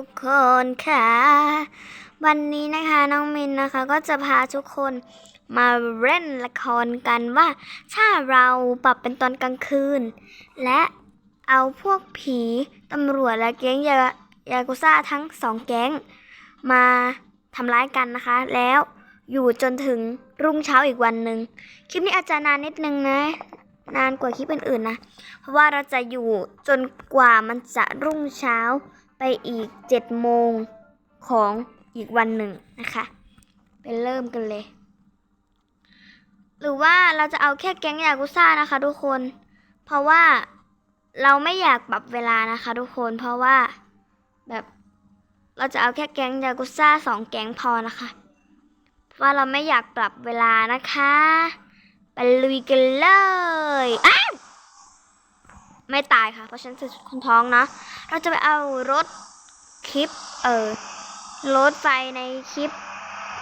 ทุกคนค่ะ วันนี้นะคะน้องมินนะคะก็จะพาทุกคนมาเล่นละครกันว่า ถ้าเราปรับเป็นตอนกลางคืน และเอาพวกผีตำรวจและแก๊งยายากุซ่าทั้งสองแก๊ง มาทำร้ายกันนะคะ แล้วอยู่จนถึงรุ่งเช้าอีกวันหนึ่งคลิปนี้อาจจะนานนิดนึงนะนานกว่าคลิปอื่นๆนะ เพราะว่าเราจะอยู่จนกว่ามันจะรุ่งเช้า ไปอีกเจ็ดโมงของอีกวันหนึ่งนะคะ ไปเริ่มกันเลย หรือว่าเราจะเอาแค่แก๊งยากุซ่านะคะ ทุกคน เพราะว่าเราไม่อยากปรับเวลานะคะ ทุกคนเพราะว่าแบบเราจะเอาแค่แก๊งยากุซ่าสองแก๊งพอนะคะ เพราะว่าเราไม่อยากปรับเวลานะคะ ไปลุยกันเลยอ้าว ไม่ตายค่ะ เพราะฉันคือคนท้องนะ เราจะไปเอารถคลิป เออรถไฟในคลิป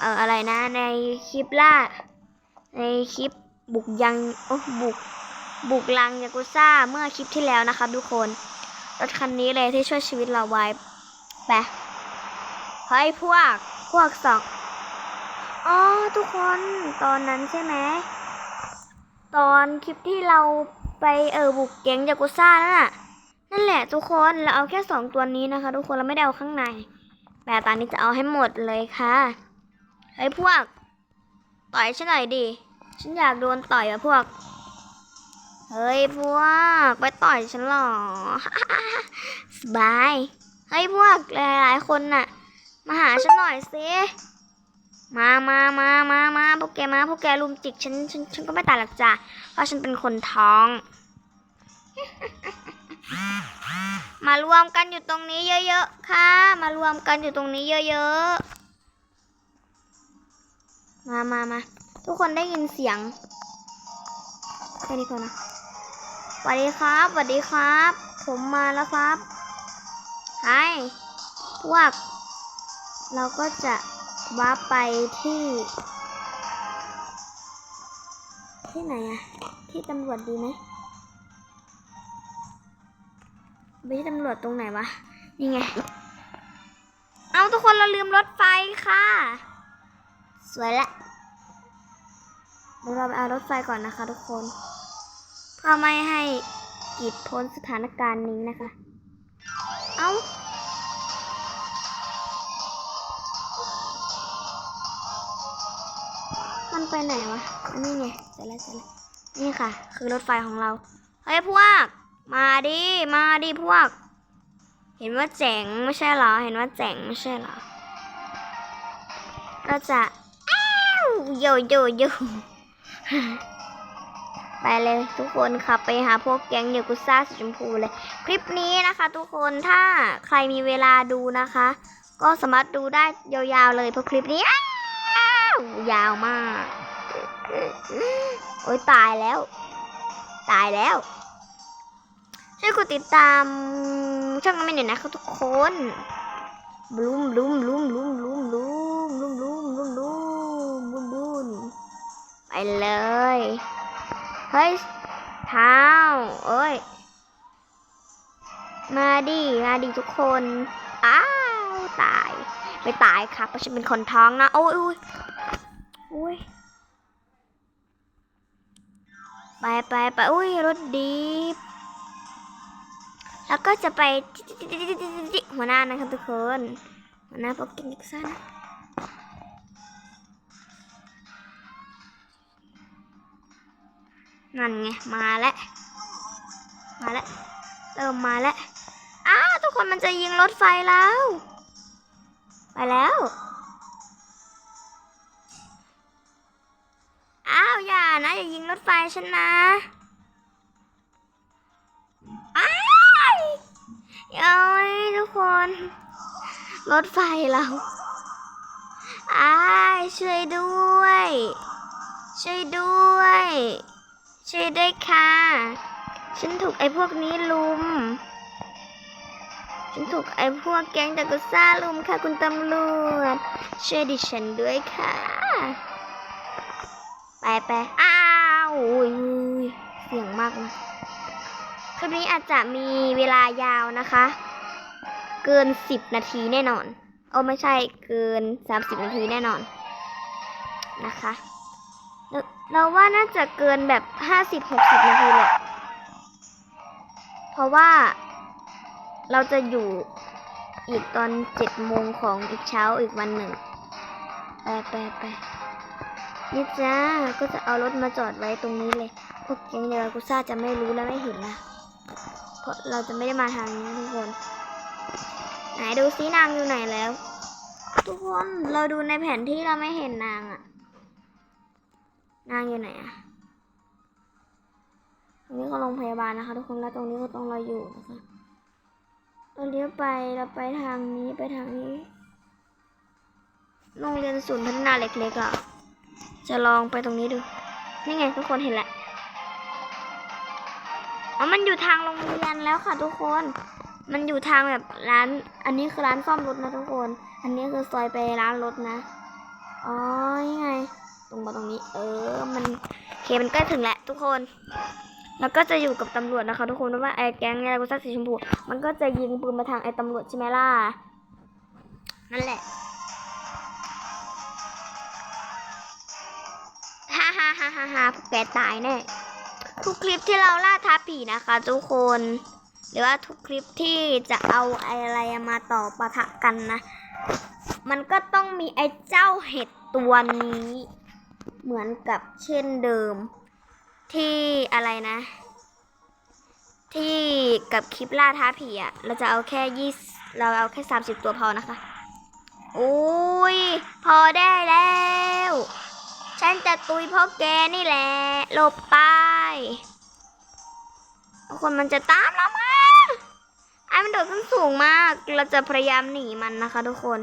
เอออะไรนะ ในคลิปล่า ในคลิปบุกยังโอ้บุก บุกลังยากุซ่าเมื่อคลิปที่แล้วนะคะทุกคน รถคันนี้เลยที่ช่วยชีวิตเราไว้ไปเฮ้ยพวก พวกสองอ๋อทุกคนตอนนั้นใช่ไหมตอนคลิปที่เรา ไปเออบุกแก๊งยากุซ่านั่นน่ะนั่นแหละทุกคนเราเอาแค่สองตัวนี้นะคะ ทุกคนเราไม่ได้เอาข้างในแต่ตอนนี้จะเอาให้หมดเลยค่ะเฮ้พวก ต่อยฉันหน่อยดิฉันอยากโดนต่อยอะพวก เฮ้ยพวก ไปต่อยฉันหรอสบายเฮ้ยพวกหลายๆคนน่ะ มาหาฉันหน่อยสิมามามามา พวกแกมาพวกแกลุมจิกฉันฉันฉันก็ไม่ตายหรอกจ้ะเพราะฉันเป็นคนท้อง มารวมกันอยู่ตรงนี้เยอะๆค่ะ มารวมกันอยู่ตรงนี้เยอะๆ มามามาทุกคนได้ยินเสียงแค่นี้พอนะสวัสดีครับสวัสดีครับ ผมมาแล้วครับไฮพวก เราก็จะว้าไปที่ ที่ไหนอะที่ตำรวจดีไหมไปที่ตำรวจตรงไหนวะนี่ไง เอาทุกคนเราลืมรถไฟค่ะ สวยละเดี๋ยวเราไปเอารถไฟก่อนนะคะทุกคนเพื่อไม่ให้กีดพ้นสถานการณ์นี้นะคะ เอา มันไปไหนวะ อันนี้ไงเสร็จแล้วเสร็จแล้วนี่ค่ะ คือรถไฟของเรา เฮ้ยพวก มาดิ มาดิพวก เห็นว่าเจ๋งไม่ใช่เหรอ เห็นว่าเจ๋งไม่ใช่เหรอเราจะ อ้าวโยโยโยไปเลยทุกคนขับไปหาพวกแก๊งเยกุซ่าสีชมพูเลย คลิปนี้นะคะ ทุกคนถ้าใครมีเวลาดูนะคะ ก็สามารถดูได้ยาวๆเลยเพราะคลิปนี้ ยาวมาก โอ้ยตายแล้ว ตายแล้ว ช่วยกดติดตามช่องน้ำไม่หน่อยนะคะทุกคนบลูมบลูมบลูมบลูมบลูมบลูมบลูมบลูมบลูมบลูมบลูมบลูมไปเลย เฮ้ยเท้าเอ้ย มาดิมาดิทุกคน อ้าว ตาย ไม่ตายครับเพราะฉันเป็นคนท้องนะ โอ้ยโอ้ยโอ้ย ไปไปไปโอ้ย รถดีบแล้วก็จะไปหัวหน้านะครับทุกคนหัวหน้าพวกกินดิกซ่านะนั่นไง มาแล้ว มาแล้ว เริ่มมาแล้ว อ้าว ทุกคนมันจะยิงรถไฟแล้ว ไปแล้ว อ้าวอย่านะ อย่ายิงรถไฟฉันนะอ้ายโอ้ยทุกคน รถไฟเราอ้ายช่วยด้วย ช่วยด้วย ช่วยด้วยค่ะ ฉันถูกไอ้พวกนี้ลุม ฉันถูกไอ้พวกแก๊งตะกุซ่าลุมค่ะคุณตำรวจ ช่วยดิฉันด้วยค่ะ ไปไปอ้าวอุ้ยอุ้ยเสียงมากนะคลิปนี้อาจจะมีเวลายาวนะคะ เกินสิบนาทีแน่นอน โอ้ไม่ใช่เกินสามสิบนาทีแน่นอนนะคะ เราว่าน่าจะเกินแบบห้าสิบหกสิบนาทีแหละ เพราะว่าเราจะอยู่อีกตอนเจ็ดโมงของอีกเช้าอีกวันหนึ่ง ไปไปไป นี่จ้า ก็จะเอารถมาจอดไว้ตรงนี้เลย พวกแก๊งเดลกุซ่าจะไม่รู้และไม่เห็นนะ เพราะเราจะไม่ได้มาทางนี้ทุกคน ไหนดูซินางอยู่ไหนแล้ว ทุกคนเราดูในแผนที่เราไม่เห็นนางอะนางอยู่ไหนอะตรงนี้ก็โรงพยาบาลนะคะ ทุกคนแล้วตรงนี้ก็ต้องเราอยู่นะคะเราเลี้ยวไปเราไปทางนี้ไปทางนี้ โรงเรียนศูนย์พัฒนาเล็กๆอะ จะลองไปตรงนี้ดู นี่ไงทุกคนเห็นแหละอ๋อมันอยู่ทางโรงเรียนแล้วค่ะทุกคน มันอยู่ทางแบบร้าน อันนี้คือร้านซ่อมรถนะทุกคน อันนี้คือซอยไปร้านรถนะ อ๋อนี่ไง ตรงมาตรงนี้ เออ มันโอเคมันใกล้ถึงแล้วทุกคน แล้วก็จะอยู่กับตำรวจนะคะทุกคนเพราะว่าไอ้แก๊งยากุซ่าสีชมพู มันก็จะยิงปืนมาทางไอ้ตำรวจใช่ไหมล่ะ นั่นแหละาฮ่าฮ่าฮ่าพวกแกตายแน่ทุกคลิปที่เราล่าท้าผีนะคะ ทุกคน หรือว่าทุกคลิปที่จะเอาอะไรมาต่อปะทะกันนะ มันก็ต้องมีไอ้เจ้าเห็ดตัวนี้ เหมือนกับเช่นเดิม ที่อะไรนะ ที่กับคลิปล่าท้าผีอะเราจะเอาแค่ยี่เราเอาแค่สามสิบตัวพอนะคะ โอ้ย พอได้แล้ว ฉันจะตุยเพราะแกนี่แหละหลบไปทุกคนมันจะตามเรามาไอ้มันโดดขึ้นสูงมาก เราจะพยายามหนีมันนะคะ ทุกคน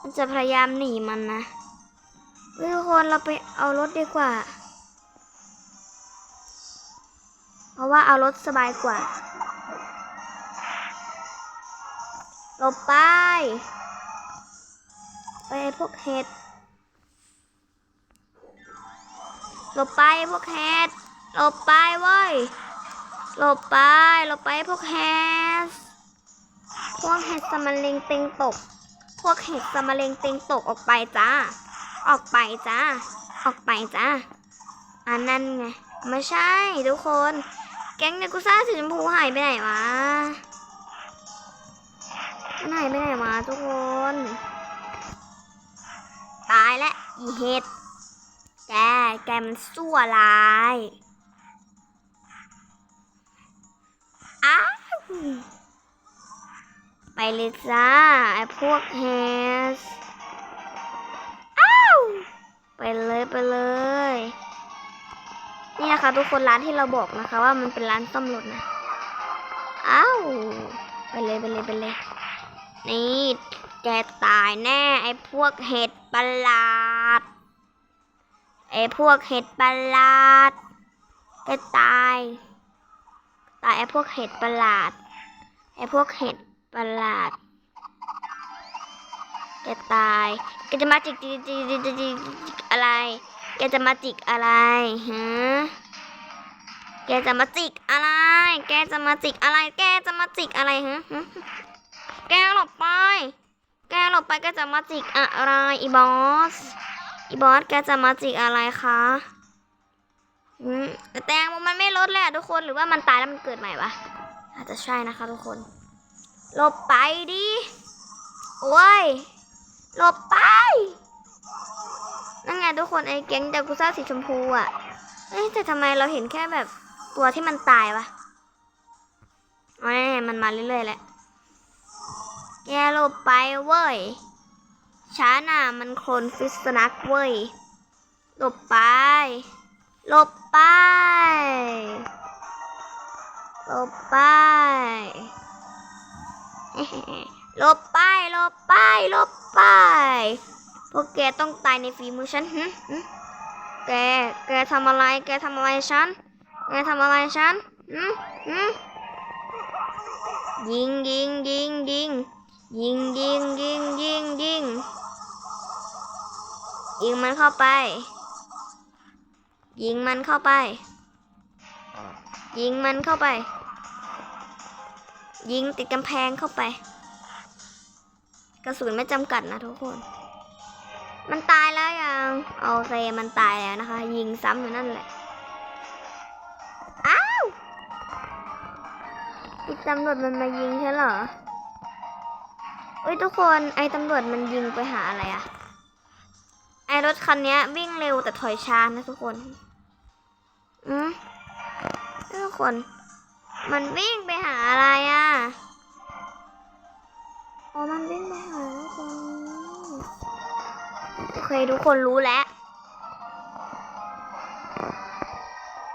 มันจะพยายามหนีมันนะทุกคนเราไปเอารถดีกว่า เพราะว่าเอารถสบายกว่าหลบไป ไปพวกเห็ด หลบไปพวกเห็ดหลบไปเว้ยหลบไปหลบไปพวกเห็ดพวกเห็ดสมาเลงเต็งตก พวกเห็ดสมาเลงเต็งตกออกไปจ้า ออกไปจ้า ออกไปจ้าอันนั้นไง ไม่ใช่ทุกคน แก๊งเนกุซ่าสีชมพูหายไปไหนวะมันหายไปไหนวะทุกคน ตายแล้วอีเห็ด แกแกมันสั่วร้ายอ้าวไปเลยจ้า ไอ้พวกแฮสอ้าวไปเลยไปเลย นี่นะคะทุกคนร้านที่เราบอกนะคะว่ามันเป็นร้านซ่อมรถนะอ้าวไปเลยไปเลยไปเลย นี่แกตายแน่ไอ้พวกเห็ดประหลา ไอ้พวกเห็ดประหลาดแกตาย ตายไอ้พวกเห็ดประหลาด ไอ้พวกเห็ดประหลาดแกตายแกจะมาจิกจิกจิกจิกจิกอะไร แกจะมาจิกอะไรฮะแกจะมาจิกอะไร แกจะมาจิกอะไร แกจะมาจิกอะไรฮะฮะแกหลบไป แกหลบไปแกจะมาจิกอะไรอีบอส อีบอสแกจะมาจิกอะไรคะอืมแต่แตงโมมันไม่ลดเลยอะทุกคนหรือว่ามันตายแล้วมันเกิดใหม่ปะอาจจะใช่นะคะทุกคนหลบไปดิโอ้ยหลบไปนั่นไงทุกคนไอ้แก๊งจากกุซ่าสีชมพูอะเอ้ยแต่ทำไมเราเห็นแค่แบบตัวที่มันตายวะอ๋อนี่มันมาเรื่อยๆแหละแกหลบไปเว้ย ช้าน่ะมันโคลนฟิสนักเว้ยหลบไปหลบไปหลบไปหลบไปหลบไปหลบไป พวกแกต้องตายในฝีมือฉันหึแก แกทำอะไร แกทำอะไรฉัน แกทำอะไรฉันหึหึยิงยิงยิงยิงยิงยิงยิงยิงยิง ยิงมันเข้าไป ยิงมันเข้าไป ยิงมันเข้าไป ยิงติดกำแพงเข้าไป กระสุนไม่จำกัดนะทุกคน มันตายแล้วยังโอเคมันตายแล้วนะคะ ยิงซ้ำอยู่นั่นแหละอ้าวไอตำรวจมันมายิงใช่เหรอเอ้ยทุกคนไอ้ตำรวจมันยิงไปหาอะไรอะ ไอรถคันนี้วิ่งเร็วแต่ถอยช้านะทุกคน อืมทุกคน มันวิ่งไปหาอะไรอะอ๋มันวิ่งไปหาทุกคนโอเคทุกคนรู้แล้ว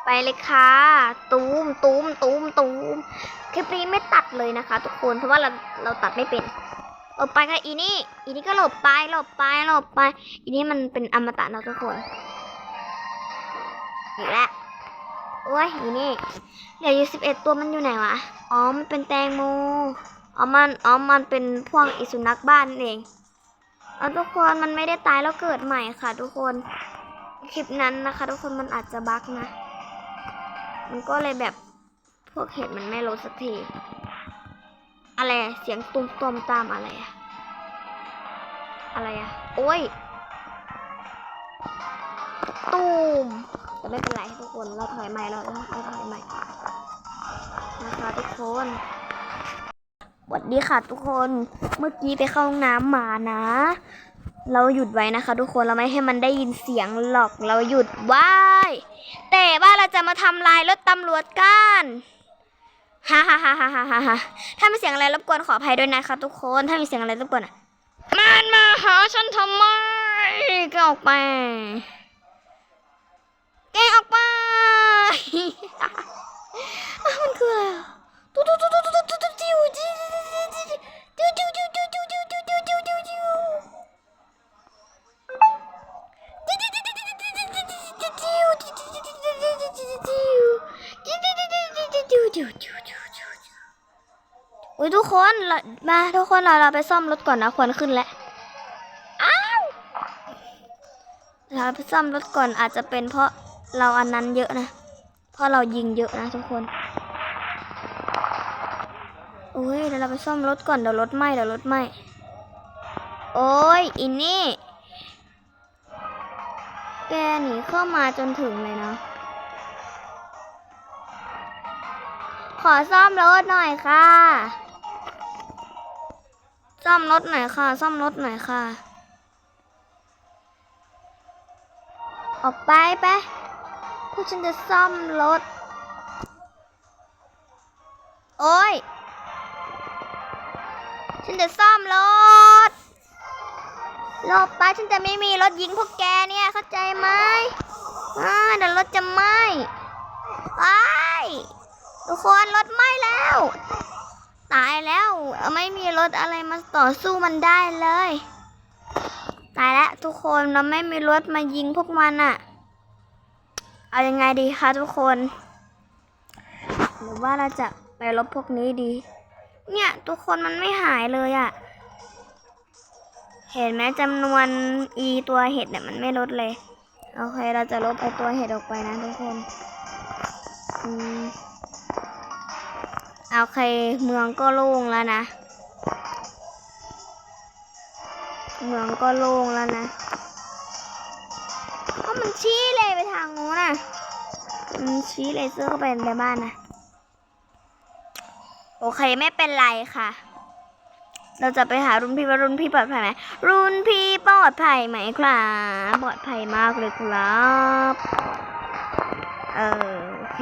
ไปเลยค่ะ ตูมตูมตูมตูมคลิปนี้ไม่ตัดเลยนะคะ ทุกคนเพราะว่าเราเราตัดไม่เป็น หลบไปค่ะอีนี่ อีนี่ก็หลบไปหลบไปหลบไป อีนี่มันเป็นอมตะเนะทุกคนอีกแล้วโอ้ยอีนี่เดี๋ยวยูสิบเอ็ดตัวมันอยู่ไหนวะ อ๋อ มันเป็นแตงโม อ๋อ มัน อ๋อ มันเป็นพวกอิสุนักบ้านเองเอาทุกคนมันไม่ได้ตายแล้วเกิดใหม่ค่ะ ทุกคน คลิปนั้นนะคะ ทุกคนมันอาจจะบั๊กนะ มันก็เลยแบบพวกเห็ดมันไม่รู้สักที อะไรเสียงตุ้มตอมตามอะไรอะอะไรอะโอ้ยตุ้มแต่ไม่เป็นไรทุกคนเราถอยใหม่เราเราถอยใหม่นะคะทุกคนสวัสดีค่ะทุกคนเมื่อกี้ไปเข้าห้องน้ำมานะ เราหยุดไว้นะคะ ทุกคนเราไม่ให้มันได้ยินเสียงหรอกเราหยุดไว้แต่ว่าเราจะมาทำลายรถตำรวจกัน ฮ่าฮ่าฮ่าฮ่าฮ่าฮ่าถ้ามีเสียงอะไรรบกวนขออภัยด้วยนะครับทุกคน ถ้ามีเสียงอะไรรบกวนอะ มันมาหาฉันทำไม แกออกไป แกออกไป มันคืออะไรตุ๊ตุ๊ตุ๊ตุ๊ตุ๊ตุ๊ตุ๊จิ๊วจิ๊วจิ๊วจิ๊วจิ๊ว อุ้ยทุกคนมาทุกคนเราเราไปซ่อมรถก่อนนะควรขึ้นแล้วอ้าวเราไปซ่อมรถก่อนอาจจะเป็นเพราะเราอันนั้นเยอะนะ เพราะเรายิงเยอะนะทุกคนโอ้ยเดี๋ยวเราไปซ่อมรถก่อนเดี๋ยวรถไหมเดี๋ยวรถไหมโอ้ยอินนี่แกหนีเข้ามาจนถึงเลยเนาะขอซ่อมรถหน่อยค่ะ ซ่อมรถหน่อยค่ะ ซ่อมรถหน่อยค่ะ ออกไปไปพวกฉันจะซ่อมรถ โอ้ย ฉันจะซ่อมรถหลบไปฉันจะไม่มีรถยิงพวกแกเนี่ย เข้าใจไหมอ่าเดี๋ยวรถจะไหม้ไปทุกคนรถไหม้แล้ว ตายแล้ว ไม่มีรถอะไรมาต่อสู้มันได้เลย ตายแล้วทุกคนเราไม่มีรถมายิงพวกมันอะเอาอยัางไงดีคะทุกคน หรือว่าเราจะไปลบพวกนี้ดี เนี่ยทุกคนมันไม่หายเลยอะเห็นไหมจำนวน e ตัวเห็ดเนี่ยมันไม่ลดเลย โอเค เราจะลบไอตัวเห็ดออกไปนะทุกคน อืม โอเคเมืองก็โล่งแล้วนะ เมืองก็โล่งแล้วนะก็มันชี้เลยไปทางงูน่ะมันชี้เลยเซอร์เขาไปในบ้านนะโอเคไม่เป็นไรค่ะ เราจะไปหารุ่นพี่ว่ารุ่นพี่ปลอดภัยไหมรุ่นพี่ปลอดภัยไหมครับปลอดภัยมากเลยครับ เออโอเค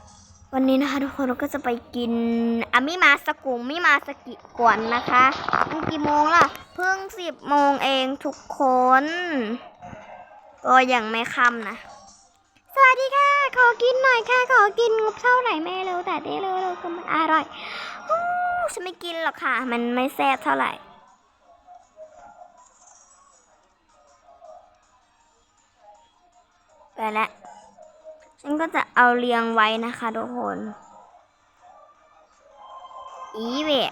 วันนี้นะคะทุกคนเราก็จะไปกินอามิมาสกุมิมาสกิกวนนะคะมันกี่โมงล่ะ เพิ่งสิบโมงเองทุกคนก็ยังไม่ค่ำนะ สวัสดีค่ะ ขอกินหน่อยค่ะ ขอกินงบเท่าไหร่แม่เร็วแต่ได้เร็วเร็ก็มันอร่อยฉันไม่กินหรอกค่ะ มันไม่แซ่บเท่าไหร่ไปแล้ว ฉันก็จะเอาเรียงไว้นะคะทุกคน อีเวะ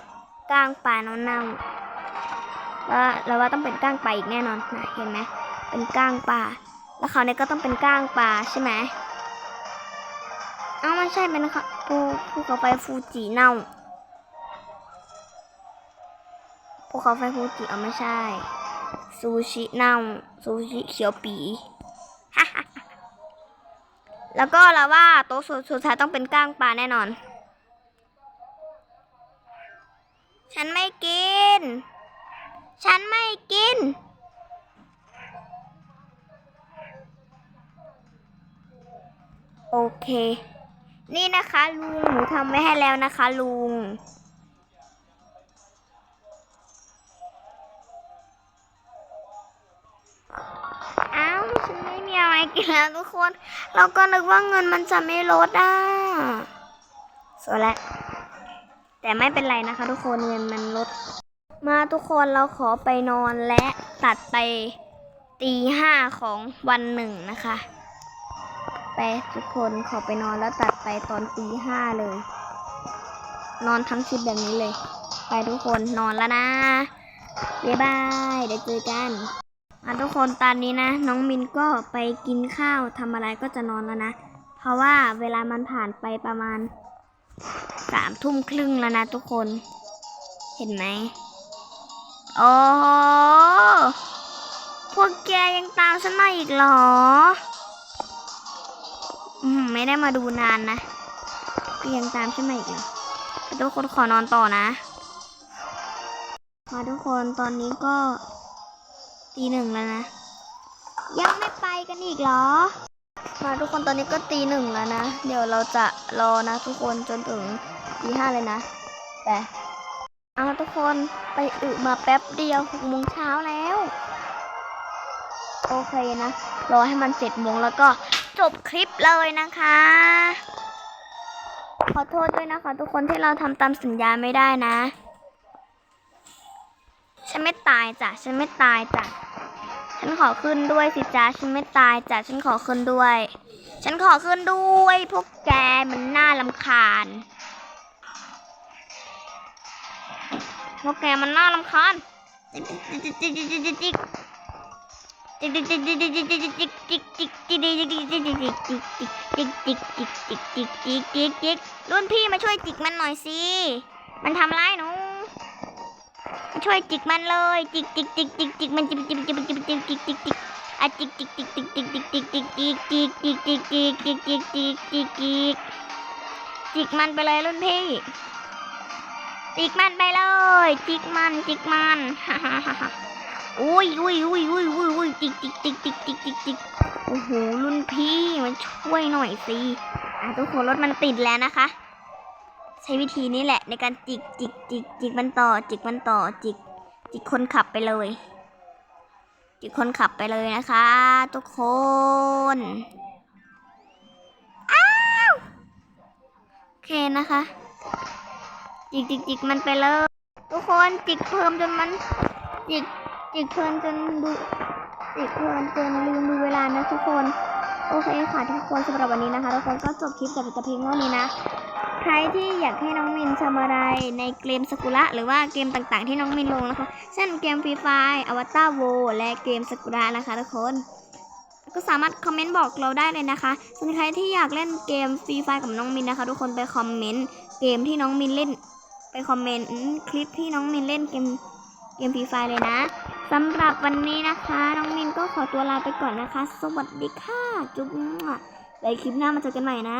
ก้างปลาเน่าๆแล้วเราว่าต้องเป็นก้างปลาอีกแน่นอนนะเห็นไหมเป็นก้างปลาแล้วเขาเนี่ยก็ต้องเป็นก้างปลาใช่ไหมเอ้าไม่ใช่เป็นค่ะภูภูเขาไฟฟูจิเน่าภูเขาไฟฟูจิเอาไม่ใช่ซูชิเน่าซูชิเขียวปี แล้วก็เราว่าโต๊ะสุดสุดท้ายต้องเป็นก้างปลาแน่นอน ฉันไม่กิน ฉันไม่กิน โอเค นี่นะคะลุงหนูทำไว้ให้แล้วนะคะลุง อะไรกินแล้วทุกคน เราก็นึกว่าเงินมันจะไม่ลดอะสวยแล้วแต่ไม่เป็นไรนะคะ ทุกคนเงินมันลด มาทุกคนเราขอไปนอนและตัดไปตีห้าของวันหนึ่งนะคะ ไปทุกคนขอไปนอนแล้วตัดไปตอนตีห้าเลย นอนทั้งชุดแบบนี้เลย ไปทุกคนนอนแล้วนะบ๊ายบายเดี๋ยวเจอกัน มาทุกคนตอนนี้นะ น้องมินก็ไปกินข้าวทำอะไรก็จะนอนแล้วนะ เพราะว่าเวลามันผ่านไปประมาณสามทุ่มครึ่งแล้วนะทุกคน เห็นไหมโอ้พวกแกยังตามฉันมาอีกเหรอ อืมไม่ได้มาดูนานนะก็ยังตามฉันมาอีกเหรอทุกคนขอนอนต่อนะมาทุกคนตอนนี้ก็ ตีหนึ่งแล้วนะ ยังไม่ไปกันอีกเหรอ มาทุกคนตอนนี้ก็ตีหนึ่งแล้วนะ เดี๋ยวเราจะรอนะทุกคนจนถึงตีห้าเลยนะ แต่เอาทุกคนไปอึมาแป๊บเดียวหกโมงเช้าแล้ว โอเคนะ รอให้มันเจ็ดโมงแล้วก็จบคลิปเลยนะคะ ขอโทษด้วยนะคะทุกคนที่เราทำตามสัญญาไม่ได้นะ ฉันไม่ตายจ้ะ ฉันไม่ตายจ้ะ ฉันขอขึ้นด้วยสิจ้าฉันไม่ตายจ้าฉันขอขึ้นด้วย ฉันขอขึ้นด้วย พวกแกมันน่าลำคาญ พวกแกมันน่าลำคาญรุ่นพี่มาช่วยจิกมันหน่อยสิ มันทำร้ายหนู ช่วยจิกมันเลยจิกจิกจิกจิกจิกมันจิกจิกจิกจิกจิกจิกจิกจิกอะจิกจิกจิกจิกจิกจิกจิกจิกจิกจิกจิกจิกจิกจิกจิกจิกจิกจิกจิกมันไปเลยรุ่นพี่จิกมันไปเลยจิกมันจิกมันฮ่าฮ่าฮ่าอุ้ยอุ้ยอุ้ยอุ้ยอุ้ยอุ้ยจิกจิกจิกจิกจิกจิกจิกโอ้โหรุ่นพี่มาช่วยหน่อยสิอะทุกคนรถมันติดแล้วนะคะ ช้วิธีนี้แหละในการจิกจิกจิกจิกมันต่อ จิกมันต่อจิก จิกคนขับไปเลย จิกคนขับไปเลยนะคะ ทุกคนอ้าวโอเคนะคะ จิกจิกจิกมันไปเลย ทุกคนจิกเพิ่มจนมัน จิกจิกเพลินจนดูจิกเพลินจนลืมดูเวลานะทุกคน โอเคค่ะทุกคนสำหรับวันนี้นะคะทุกคนก็จบคลิปแต่แต่เพียงเท่านี้นะ ใครที่อยากให้น้องมินทำอะไรในเกมสกุระหรือว่าเกมต่างๆ ที่น้องมินลงนะคะ เช่นเกมฟรีไฟอวตารโวและเกมสกุระนะคะทุกคนก็สามารถคอมเมนต์บอกเราได้เลยนะคะส่วนใครที่อยากเล่นเกมฟรีไฟกับน้องมินนะคะ ทุกคนไปคอมเมนต์เกมที่น้องมินเล่น ไปคอมเมนต์คลิปที่น้องมินเล่นเกมเกมฟรีไฟเลยนะสำหรับวันนี้นะคะ น้องมินก็ขอตัวลาไปก่อนนะคะ สวัสดีค่ะ จุ๊บไว้คลิปหน้ามาเจอกันใหม่นะ